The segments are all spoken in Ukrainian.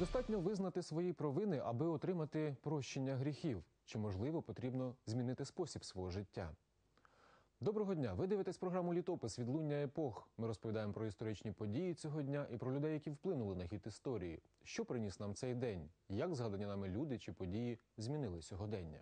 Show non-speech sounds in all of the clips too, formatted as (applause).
достатньо визнати свої провини, аби отримати прощення гріхів? Чи можливо потрібно змінити спосіб свого життя? Доброго дня! Ви дивитесь програму Літопис відлуння епох. Ми розповідаємо про історичні події цього дня і про людей, які вплинули на хід історії. Що приніс нам цей день? Як згадані нами люди чи події змінили сьогодення?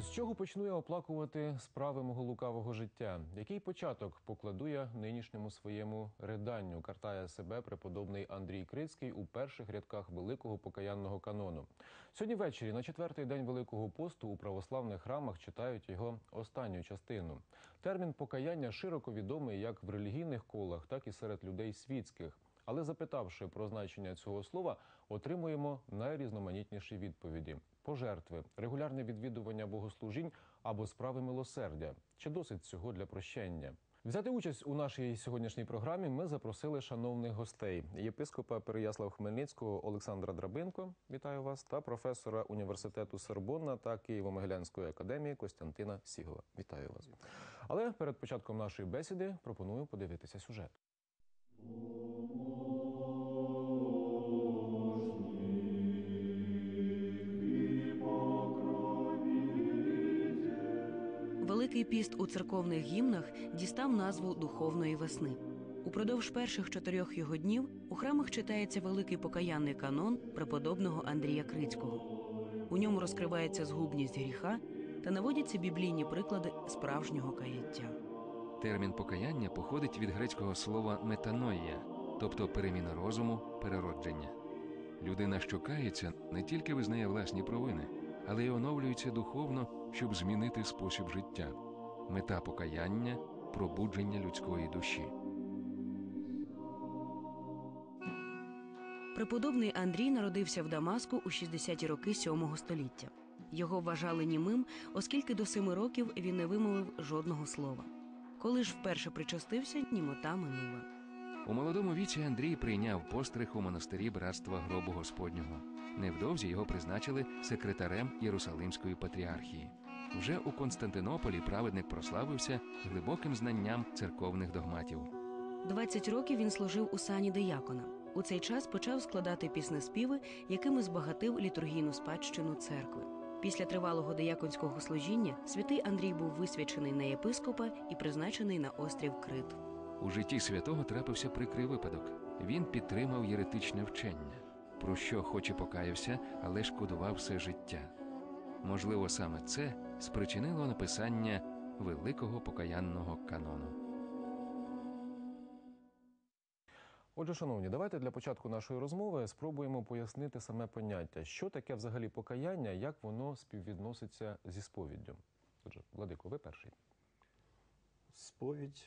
З чого почну я оплакувати справи мого лукавого життя? Який початок покладу я нинішньому своєму риданню? Картає себе преподобний Андрій Крицький у перших рядках великого покаянного канону. Сьогодні ввечері, на четвертий день Великого посту, у православних храмах читають його останню частину. Термін покаяння широко відомий як в релігійних колах, так і серед людей світських. Але запитавши про значення цього слова, отримуємо найрізноманітніші відповіді: пожертви, регулярне відвідування богослужінь або справи милосердя. Чи досить цього для прощення? Взяти участь у нашій сьогоднішній програмі ми запросили шановних гостей: єпископа Переяслав Хмельницького Олександра Драбинко. Вітаю вас, та професора університету Сорбонна та Києво-Могилянської академії Костянтина Сігова. Вітаю вас. Але перед початком нашої бесіди пропоную подивитися сюжет. Великий піст у церковних гімнах дістав назву духовної весни. Упродовж перших чотирьох його днів у храмах читається великий покаянний канон преподобного Андрія Крицького. У ньому розкривається згубність гріха та наводяться біблійні приклади справжнього каяття. Термін покаяння походить від грецького слова метаноїя, тобто переміна розуму, переродження. Людина, що кається, не тільки визнає власні провини, але й оновлюється духовно, щоб змінити спосіб життя. Мета покаяння пробудження людської душі. Преподобний Андрій народився в Дамаску у 60-ті роки 7 століття. Його вважали німим, оскільки до семи років він не вимовив жодного слова. Коли ж вперше причастився, німота минула. У молодому віці Андрій прийняв постриг у монастирі братства гробу Господнього. Невдовзі його призначили секретарем Єрусалимської патріархії. Вже у Константинополі праведник прославився глибоким знанням церковних догматів. 20 років він служив у сані диякона. У цей час почав складати піснеспіви, якими збагатив літургійну спадщину церкви. Після тривалого дияконського служіння святий Андрій був висвячений на єпископа і призначений на острів Крит. У житті святого трапився прикрий випадок. Він підтримав єретичне вчення, про що хоч і покаявся, але шкодував все життя. Можливо, саме це спричинило написання великого покаянного канону. Отже, шановні, давайте для початку нашої розмови спробуємо пояснити саме поняття, що таке взагалі покаяння, як воно співвідноситься зі сповіддю. Отже, Владико, ви перший. Сповідь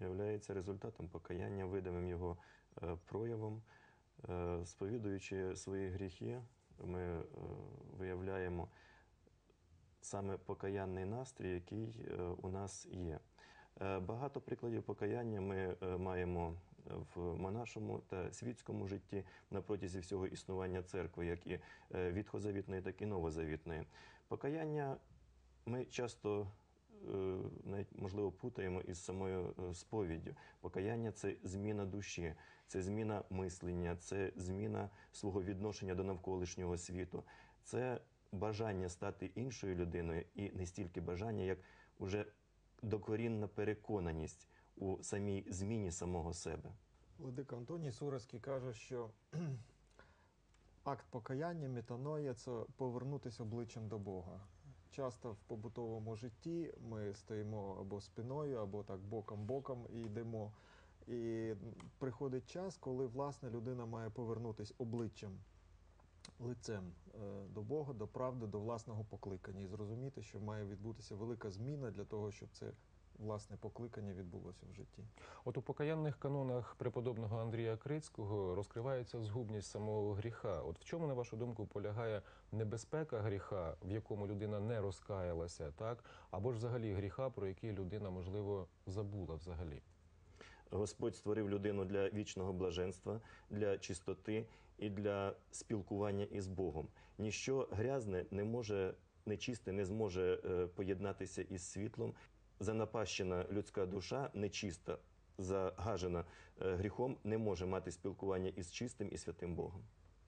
є результатом покаяння, видимим його е, проявом. Е, Сповідуючи свої гріхи, ми е, виявляємо саме покаянний настрій, який е, у нас є. Багато прикладів покаяння ми маємо в монашому та світському житті на протязі всього існування церкви, як і відхозавітної, так і новозавітної. Покаяння ми часто навіть можливо путаємо із самою е, сповіддю. Покаяння це зміна душі, це зміна мислення, це зміна свого відношення до навколишнього світу, це бажання стати іншою людиною, і не стільки бажання, як уже докорінна переконаність у самій зміні самого себе. Владика Антоній Суровський каже, що (clears throat) акт покаяння, метаноя це повернутися обличчям до Бога. Часто в побутовому житті ми стоїмо або спиною, або так боком-боком і йдемо. І приходить час, коли власне людина має повернутися обличчям, лицем е, до Бога, до правди, до власного покликання і зрозуміти, що має відбутися велика зміна для того, щоб це власне покликання відбулося в житті. От у покаянних канонах преподобного Андрія Крицького розкривається згубність самого гріха. От в чому, на вашу думку, полягає небезпека гріха, в якому людина не розкаялася, так або ж взагалі гріха, про який людина можливо забула взагалі? Господь створив людину для вічного блаженства, для чистоти і для спілкування із Богом. Ніщо грязне не може, нечисте не зможе е, поєднатися із світлом. Занапащена людська душа нечиста загажена е, гріхом, не може мати спілкування із чистим і святим Богом.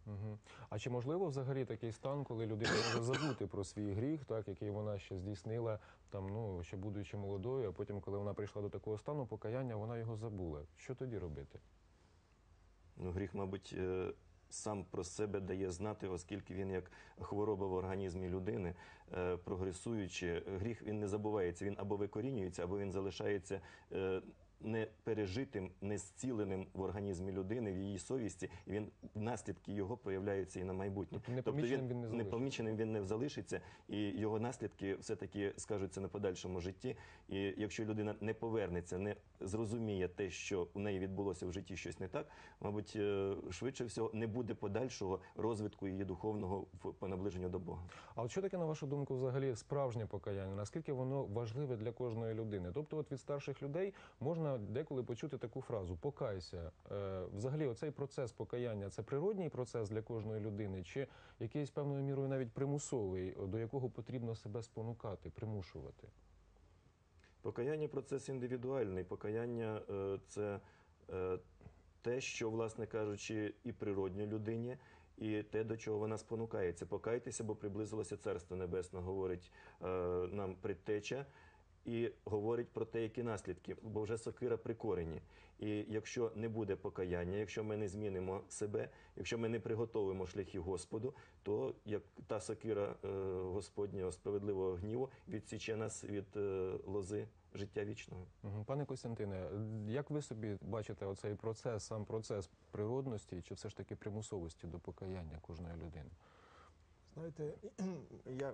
Угу. А чи можливо взагалі такий стан, коли людина може (coughs) забути про свій гріх, так який вона ще здійснила, там ну ще будучи молодою, а потім, коли вона прийшла до такого стану покаяння, вона його забула. Що тоді робити? Ну, гріх, мабуть, е, сам про себе дає знати, оскільки він як хвороба в організмі людини, е, прогресуючи, гріх він не забувається. Він або викорінюється, або він залишається е, не пережитим, не зціленим в організмі людини, в її совісті, і він наслідки його проявляються і на майбутнє. Тобто непоміченим він не залишиться. непоміченим він не залишиться, і його наслідки все-таки скажуться на подальшому житті. І якщо людина не повернеться, не зрозуміє те, що у неї відбулося в житті щось не так, мабуть, е, швидше всього не буде подальшого розвитку її духовного в- по наближенню до Бога. А от що таке, на вашу думку, взагалі справжнє покаяння? Наскільки воно важливе для кожної людини? Тобто, от від старших людей можна деколи почути таку фразу покайся. Е, взагалі, оцей процес покаяння це природній процес для кожної людини, чи якийсь певною мірою навіть примусовий, до якого потрібно себе спонукати, примушувати? Покаяння процес індивідуальний. Покаяння е, це е, те, що, власне кажучи, і природньо людині, і те, до чого вона спонукається. Покайтеся, бо приблизилося Царство Небесне, говорить нам предтеча. І говорить про те, які наслідки, бо вже сокира при корені. І якщо не буде покаяння, якщо ми не змінимо себе, якщо ми не приготовимо шляхи Господу, то як та сокира е, Господнього справедливого гніву відсіче нас від е, лози життя вічного. Пане Костянтине, як ви собі бачите оцей процес, сам процес природності, чи все ж таки примусовості до покаяння кожної людини? Знаєте, (clears throat) я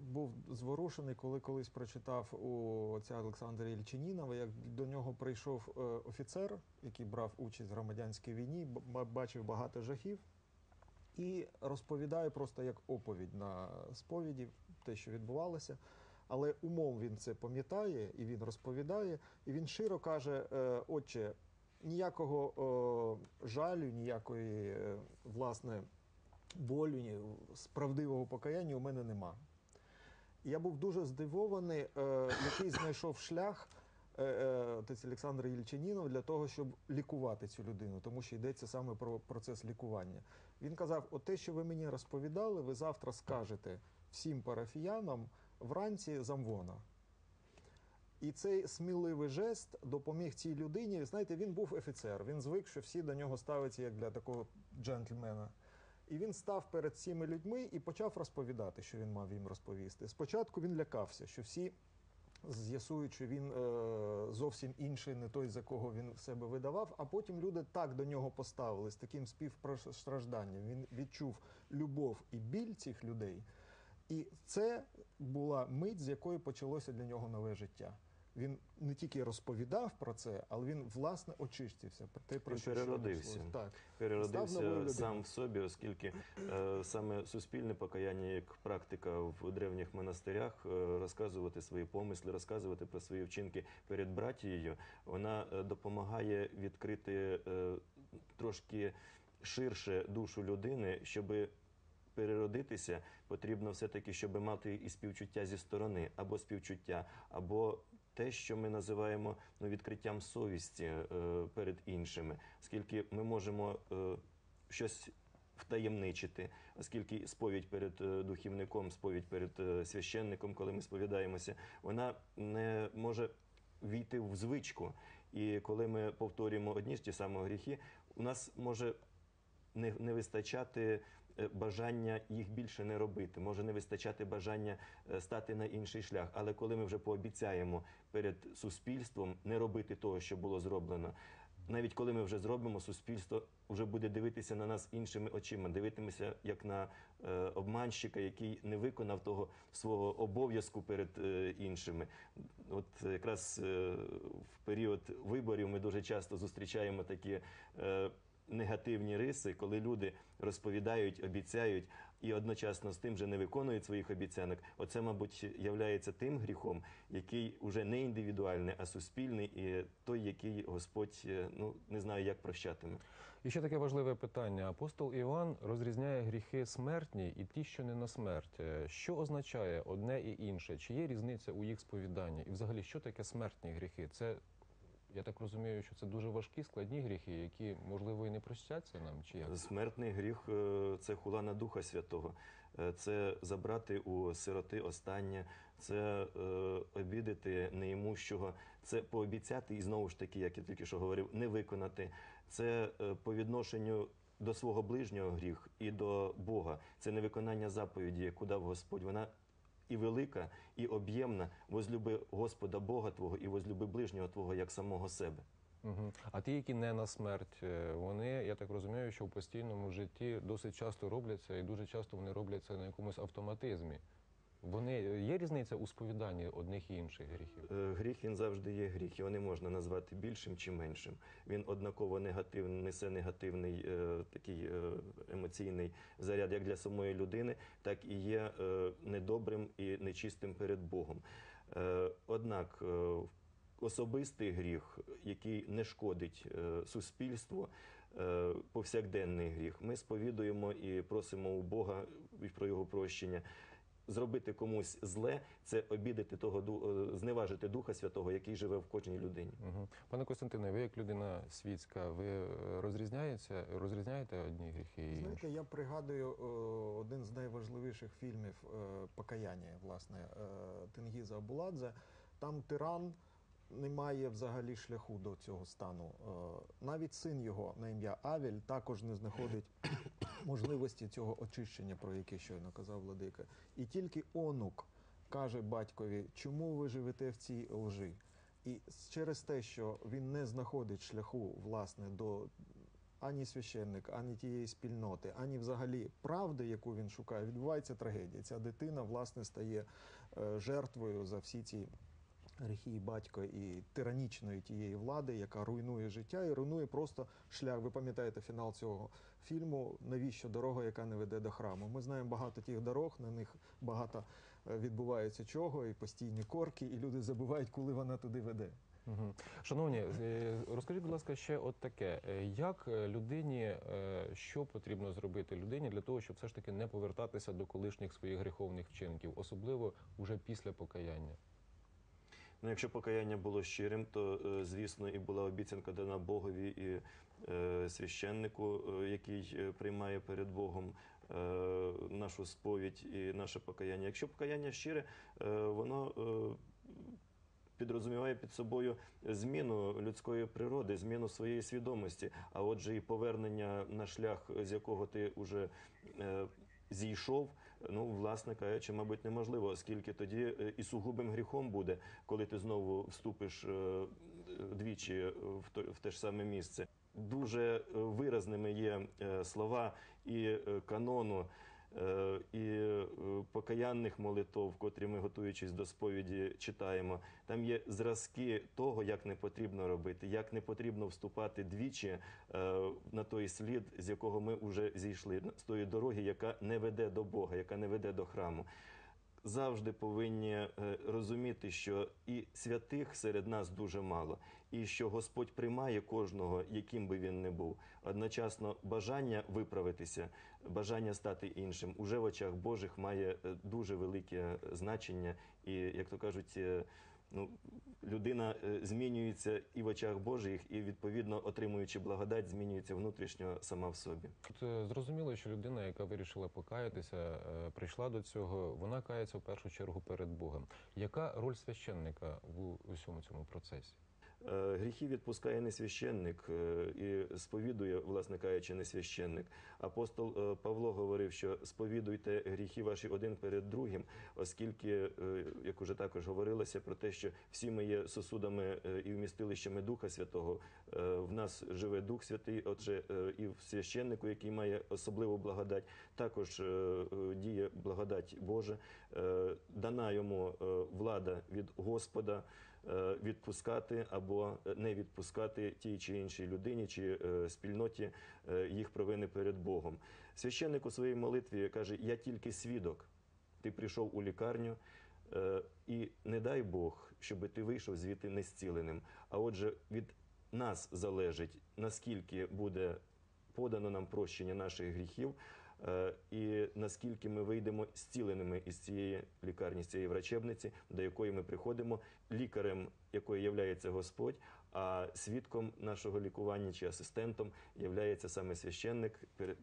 був зворушений, коли колись прочитав у отця Олександра Ільчинінова, як до нього прийшов е, офіцер, який брав участь в громадянській війні, бачив багато жахів, і розповідає просто як оповідь на сповіді те, що відбувалося. Але умов він це пам'ятає, і він розповідає, і він широ каже: е, Отче, ніякого жалю, ніякої е, власне болю, справдивого покаяння у мене нема. Я був дуже здивований, е, який знайшов шлях е, е, Олександр Єльчинінов для того, щоб лікувати цю людину, тому що йдеться саме про процес лікування. Він казав: от те, що ви мені розповідали, ви завтра скажете всім парафіянам вранці замвона. І цей сміливий жест допоміг цій людині. Знаєте, він був офіцер. Він звик, що всі до нього ставляться як для такого джентльмена. І він став перед цими людьми і почав розповідати, що він мав їм розповісти. Спочатку він лякався, що всі з'ясують, що він е, зовсім інший, не той, за кого він себе видавав. А потім люди так до нього поставились, таким співстражданням. Він відчув любов і біль цих людей. І це була мить, з якої почалося для нього нове життя. Він не тільки розповідав про це, але він власне очистився. Те, про Він що переродився. Так. Переродився сам в собі, оскільки е, саме суспільне покаяння, як практика в древніх монастирях, е, розказувати свої помисли, розказувати про свої вчинки перед братією, вона е, допомагає відкрити е, трошки ширше душу людини, щоби переродитися, потрібно все-таки, щоб мати і співчуття зі сторони, або співчуття, або те, що ми називаємо ну, відкриттям совісті е, перед іншими, оскільки ми можемо е, щось втаємничити, оскільки сповідь перед е, духівником, сповідь перед е, священником, коли ми сповідаємося, вона не може війти в звичку. І коли ми повторюємо одні ж ті самі гріхи, у нас може не, не вистачати бажання їх більше не робити, може не вистачати бажання е, стати на інший шлях. Але коли ми вже пообіцяємо перед суспільством не робити того, що було зроблено. Навіть коли ми вже зробимо, суспільство вже буде дивитися на нас іншими очима, дивитимося як на е, обманщика, який не виконав того свого обов'язку перед е, іншими. От якраз е, в період виборів ми дуже часто зустрічаємо такі е, негативні риси, коли люди розповідають, обіцяють і одночасно з тим же не виконують своїх обіцянок. Оце, мабуть, являється тим гріхом, який уже не індивідуальний, а суспільний, і той, який Господь е, ну не знаю, як прощатиме. І ще таке важливе питання. Апостол Іоанн розрізняє гріхи смертні і ті, що не на смерть. Е, Що означає одне і інше? Чи є різниця у їх сповіданні? І взагалі, що таке смертні гріхи? Це Я так розумію, що це дуже важкі складні гріхи, які можливо і не простяться нам, чи як? Смертний гріх е, це хула на Духа Святого, Е, це забрати у сироти останнє, це е, обідати неімущого, це пообіцяти і знову ж таки, як я тільки що говорив, не виконати. Це е, по відношенню до свого ближнього гріх і до Бога. Це невиконання заповіді, яку дав Господь. Вона і велика, і об'ємна. Возлюби Господа Бога Твого і возлюби ближнього Твого як самого себе. Угу. А ті, які не на смерть, е, вони, я так розумію, що в постійному житті досить часто робляться, і дуже часто вони робляться на якомусь автоматизмі. Вони є різниця у сповіданні одних і інших гріхів. Е, Гріх він завжди є гріх, його не можна назвати більшим чи меншим. Він однаково негативний, несе негативний е, такий е, емоційний заряд як для самої людини, так і є е, недобрим і нечистим перед Богом. Е, однак е, особистий гріх, який не шкодить е, суспільству, е, повсякденний гріх, ми сповідуємо і просимо у Бога про його прощення. Зробити комусь зле це обідати того ду- е, зневажити Духа Святого, який живе в кожній людині. Угу. Пане Костянтине, ви як людина світська, ви е, розрізняєте, розрізняєте одні гріхи і інші? Знаєте, я пригадую е, один з найважливіших фільмів покаяння, власне, Тенгіза Абуладзе. Там тиран не має взагалі шляху до цього стану. Навіть син його на ім'я Авіль також не знаходить можливості цього очищення, про яке щойно казав Владика. І тільки онук каже батькові, чому ви живете в цій лжи? І через те, що він не знаходить шляху власне до ані священник, ані тієї спільноти, ані взагалі правди, яку він шукає, відбувається трагедія. Ця дитина власне стає е, жертвою за всі ці гріхи і батька і тиранічної тієї влади, яка руйнує життя і руйнує просто шлях. Ви пам'ятаєте фінал цього фільму? Навіщо дорога, яка не веде до храму? Ми знаємо багато тих дорог, на них багато е, відбувається чого, і постійні корки, і люди забувають, коли вона туди веде. Шановні, е, розкажіть, будь ласка, ще от таке: Е, як людині, що потрібно зробити людині для того, щоб все ж таки не повертатися до колишніх своїх гріховних вчинків, особливо вже після покаяння? Ну, якщо покаяння було щирим, то е, звісно і була обіцянка дана Богові і е, священнику, е, який приймає перед Богом нашу сповідь і наше покаяння. Якщо покаяння щире, воно підрозуміває під собою зміну людської природи, зміну своєї свідомості, а отже, і повернення на шлях, з якого ти вже е, зійшов. Ну, власне кажучи, мабуть, неможливо, оскільки тоді е, і сугубим гріхом буде, коли ти знову вступиш е, двічі в те ж саме місце. Дуже е, виразними є слова і канону, і е, покаянних молитов, котрі ми, готуючись до сповіді, читаємо. Там є зразки того, як не потрібно робити, як не потрібно вступати двічі е, на той слід, з якого ми вже зійшли, з тої дороги, яка не веде до Бога, яка не веде до храму. Завжди повинні е, розуміти, що і святих серед нас дуже мало, і що Господь приймає кожного, яким би він не був. Одночасно бажання виправитися, бажання стати іншим уже в очах Божих має е, дуже велике значення, і як то кажуть. Ну, людина е, змінюється і в очах Божих, і відповідно отримуючи благодать, змінюється внутрішньо сама в собі. От е, зрозуміло, що людина, яка вирішила покаятися, е, прийшла до цього, вона кається в першу чергу перед Богом. Яка роль священника в усьому цьому процесі? Е, Гріхи відпускає не священник е, і сповідує, власне кажучи, не священник. Апостол е, Павло говорив, що сповідуйте гріхи ваші один перед другим, оскільки, як уже також говорилося, про те, що всі ми є сосудами і вмістилищами Духа Святого. Е, В нас живе Дух Святий, отже, е, і в священнику, який має особливу благодать, також е, діє благодать Божа. Дана йому влада від Господа відпускати або не відпускати тій чи іншій людині чи спільноті їх провини перед Богом. Священник у своїй молитві каже: Я тільки свідок. Ти прийшов у лікарню, і не дай Бог, щоб ти вийшов звідти не зціленим. А отже, від нас залежить, наскільки буде подано нам прощення наших гріхів, е, і наскільки ми вийдемо зціленими із цієї лікарні, з цієї врачебниці, до якої ми приходимо, лікарем якої являється Господь, А свідком нашого лікування чи асистентом являється саме священник,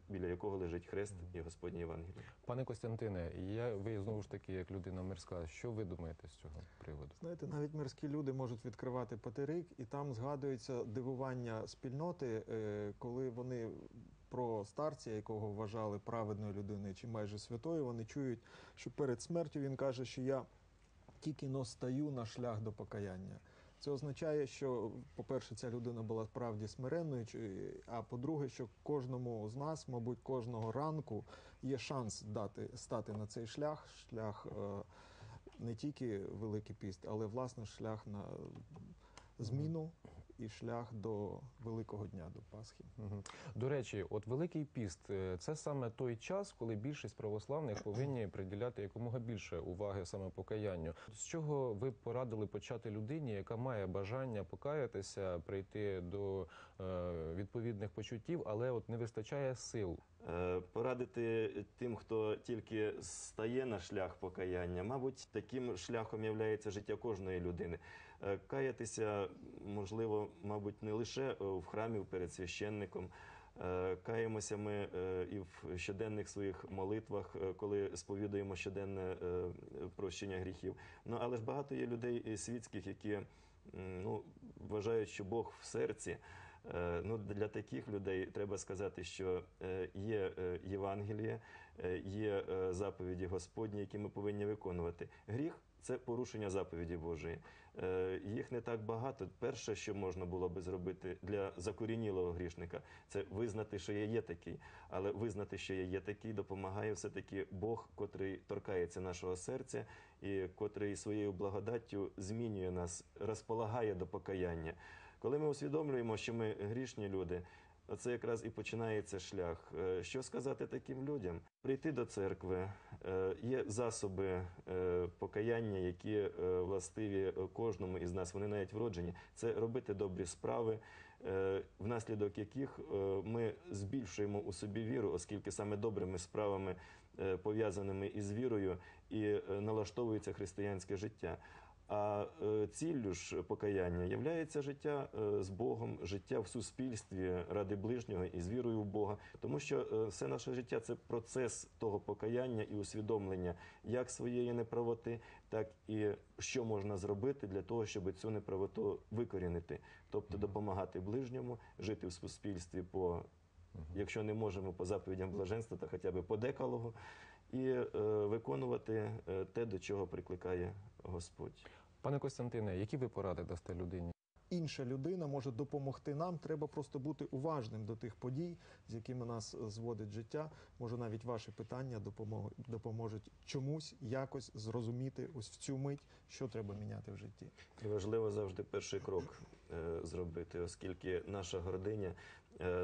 біля якого лежить хрест і Господнє Євангеліє. Пане Костянтине, я ви знову ж таки, як людина мирська, що ви думаєте з цього приводу? Знаєте, навіть мирські люди можуть відкривати патерик, і там згадується дивування спільноти, е, коли вони про старця, якого вважали праведною людиною чи майже святою, вони чують, що перед смертю він каже, що я тільки но стаю на шлях до покаяння. Це означає, що, по-перше, ця людина була справді смиренною, а по-друге, що кожному з нас, мабуть, кожного ранку є шанс дати стати на цей шлях, шлях е, не тільки Великий піст, але власне шлях на зміну і шлях до Великого дня, до Пасхи. До речі, от Великий піст е, це саме той час, коли більшість православних повинні приділяти якомога більше уваги саме покаянню. З чого ви порадили почати людині, яка має бажання покаятися, прийти до е, відповідних почуттів, але от не вистачає сил? Е, Порадити тим, хто тільки стає на шлях покаяння, мабуть, таким шляхом є життя кожної людини. Е, Каятися можливо, мабуть, не лише е, в храмі перед священником. Е, Каємося ми і в щоденних своїх молитвах, коли сповідуємо щоденне прощення гріхів. Ну але ж багато є людей світських, які ну, вважають, що Бог в серці. Ну, для таких людей треба сказати, що є Євангеліє, є заповіді Господні, які ми повинні виконувати. Гріх це порушення заповіді Божої. Е, Їх не так багато. Перше, що можна було би зробити для закорінілого грішника, це визнати, що я є такий. Але визнати, що я є такий, допомагає все-таки Бог, котрий торкається нашого серця і котрий своєю благодаттю змінює нас, розполагає до покаяння. Коли ми усвідомлюємо, що ми грішні люди, це якраз і починається шлях. Е, Що сказати таким людям? Прийти до церкви, Е, є засоби е, покаяння, які властиві кожному із нас. Вони навіть вроджені. Це робити добрі справи, внаслідок яких ми збільшуємо у собі віру, оскільки саме добрими справами, пов'язаними із вірою, і налаштовується християнське життя. А е, ціллю ж покаяння являється життя е, з Богом, життя в суспільстві ради ближнього і з вірою в Бога, тому що е, все наше життя це процес того покаяння і усвідомлення як своєї неправоти, так і що можна зробити для того, щоб цю неправоту викорінити, тобто допомагати ближньому, жити в суспільстві по, якщо не можемо по заповідям блаженства, то хоча б по декалогу, і е, виконувати е, те, до чого прикликає Господь. Пане Костянтине, які ви поради дасте людині? Інша людина може допомогти нам. Треба просто бути уважним до тих подій, з якими нас е, зводить життя. Може, навіть ваші питання допоможуть чомусь якось зрозуміти ось в цю мить, що треба міняти в житті. І важливо завжди перший крок е, зробити, оскільки наша гординя,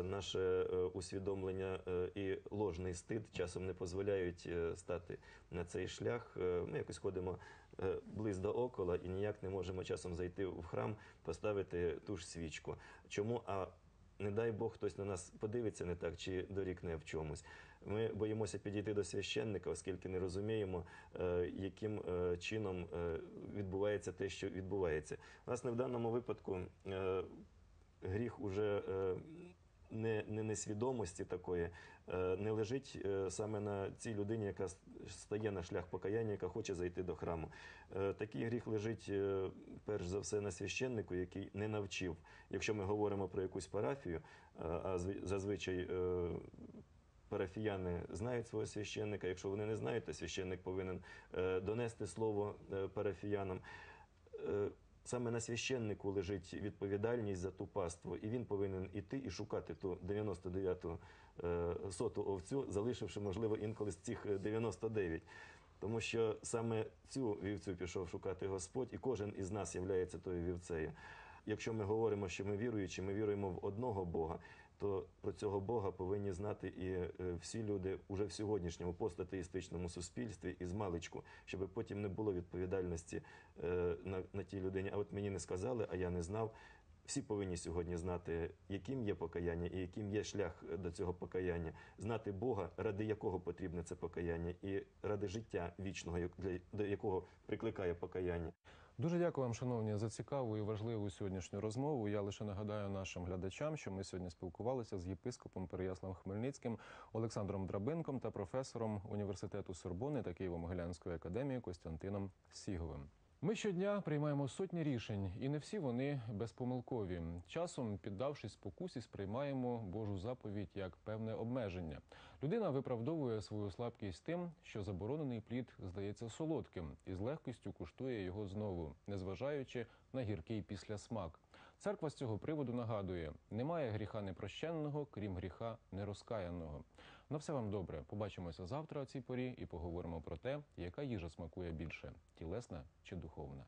наше е, усвідомлення е, і ложний стид часом не дозволяють е, стати на цей шлях. Е, Ми якось ходимо е, близь до окола і ніяк не можемо часом зайти в храм, поставити ту ж свічку. Чому? А не дай Бог хтось на нас подивиться не так чи дорікне в чомусь. Ми боїмося підійти до священника, оскільки не розуміємо, е, яким е, чином е, відбувається те, що відбувається. Власне, в даному випадку е, гріх уже е, не, не несвідомості такої е, не лежить е, саме на цій людині, яка стає на шлях покаяння, яка хоче зайти до храму. Е, Такий гріх лежить перш за все на священнику, який не навчив. Якщо ми говоримо про якусь парафію, а зв- зазвичай парафіяни знають свого священника. Якщо вони не знають, то священник повинен донести слово парафіянам. Саме на священнику лежить відповідальність за ту паству, і він повинен іти і шукати ту 99-ту е, соту овцю, залишивши, можливо, інколи з цих е, 99. Тому що саме цю вівцю пішов шукати Господь, і кожен із нас є тою вівцею. Якщо ми говоримо, що ми віруючі, ми віруємо в одного Бога, то про цього Бога повинні знати і е, всі люди уже в сьогоднішньому постатеїстичному суспільстві і з маличку, щоб потім не було відповідальності е, на, на тій людині. А от мені не сказали, а я не знав. Всі повинні сьогодні знати, яким є покаяння і яким є шлях до цього покаяння, знати Бога, ради якого потрібне це покаяння, і ради життя вічного, до якого прикликає покаяння. Дуже дякую вам, шановні, за цікаву і важливу сьогоднішню розмову. Я лише нагадаю нашим глядачам, що ми сьогодні спілкувалися з єпископом Переяславом Хмельницьким Олександром Драбинком та професором університету Сорбони та Києво-Могилянської академії Костянтином Сіговим. Ми щодня приймаємо сотні рішень, і не всі вони безпомилкові. Часом, піддавшись спокусі, сприймаємо Божу заповідь як певне обмеження. Людина виправдовує свою слабкість тим, що заборонений плід здається солодким, і з легкістю куштує його знову, незважаючи на гіркий післясмак. Церква з цього приводу нагадує: немає гріха непрощенного, крім гріха нерозкаяного. На все вам добре. Побачимося завтра о цій порі і поговоримо про те, яка їжа смакує більше тілесна чи духовна.